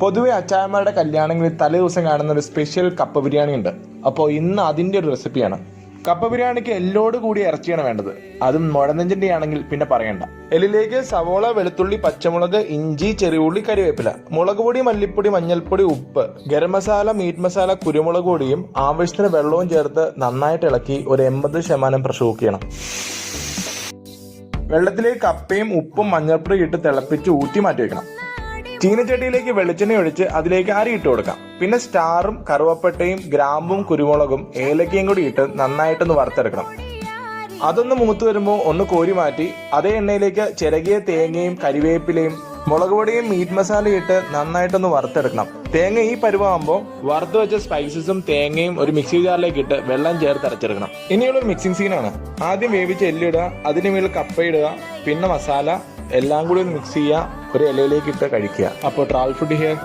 പൊതുവെ അച്ചായന്മാരുടെ കല്യാണങ്ങളിൽ തലേ ദിവസം കാണുന്ന ഒരു സ്പെഷ്യൽ കപ്പ ബിരിയാണി ഉണ്ട്. അപ്പോൾ ഇന്ന് അതിന്റെ ഒരു റെസിപ്പിയാണ് കപ്പ ബിരിയാണിക്ക് എല്ലോട് കൂടി ഇറച്ചിയാണ് വേണ്ടത്. അതും മുഴനെഞ്ചിന്റെ ആണെങ്കിൽ പിന്നെ പറയണ്ട. എല്ലിലേക്ക് സവോള വെളുത്തുള്ളി പച്ചമുളക് ഇഞ്ചി ചെറിയുള്ളി കരിവേപ്പില. മുളക് പൊടി മല്ലിപ്പൊടി മഞ്ഞൾപ്പൊടി ഉപ്പ്. ഗരം മസാല മീറ്റ് മസാല കുരുമുളക് പൊടിയും ആവശ്യത്തിന് വെള്ളവും ചേർത്ത് നന്നായിട്ട് ഇളക്കി ഒരു എൺപത് ശതമാനം പ്രഷർ കുക്ക് ചെയ്യണം. വെള്ളത്തിലേക്ക് കപ്പയും ഉപ്പും മഞ്ഞൾപ്പൊടി ഇട്ട് തിളപ്പിച്ച് ഊറ്റി മാറ്റി വെക്കണം ചീനച്ചട്ടിയിലേക്ക് വെളിച്ചെണ്ണ ഒഴിച്ച് അതിലേക്ക് അരി ഇട്ട് കൊടുക്കാം. പിന്നെ സ്റ്റാറും കറുവപ്പട്ടയും ഗ്രാമ്പും കുരുമുളകും ഏലക്കയും കൂടി ഇട്ട് നന്നായിട്ടൊന്ന് വറുത്തെടുക്കണം. അതൊന്ന് മൂത്ത് വരുമ്പോൾ ഒന്ന് കോരി മാറ്റി അതേ എണ്ണയിലേക്ക് ചിരകിയ തേങ്ങയും കരിവേപ്പിലയും മുളക് പൊടിയും മീറ്റ് മസാലയും ഇട്ട് നന്നായിട്ടൊന്ന് വറുത്തെടുക്കണം. തേങ്ങ ഈ പരുവാകുമ്പോൾ വറുത്ത് വെച്ച സ്പൈസസും തേങ്ങയും ഒരു മിക്സി ജാറിലേക്ക് ഇട്ട് വെള്ളം ചേർത്ത് അരച്ചെടുക്കണം. ഇനിയുള്ള മിക്സിംഗ് സീനാണ്. ആദ്യം വേവിച്ച എല്ലിടുക അതിന് മേളിൽ കപ്പ ഇടുക പിന്നെ മസാല എല്ലാം കൂടി മിക്സ് ചെയ്യുക ഒരു ഇലയിലേക്ക് ഇട്ട് കഴിക്കുക. അപ്പോൾ ട്രാവൽ ഫുഡ് ഹിയർ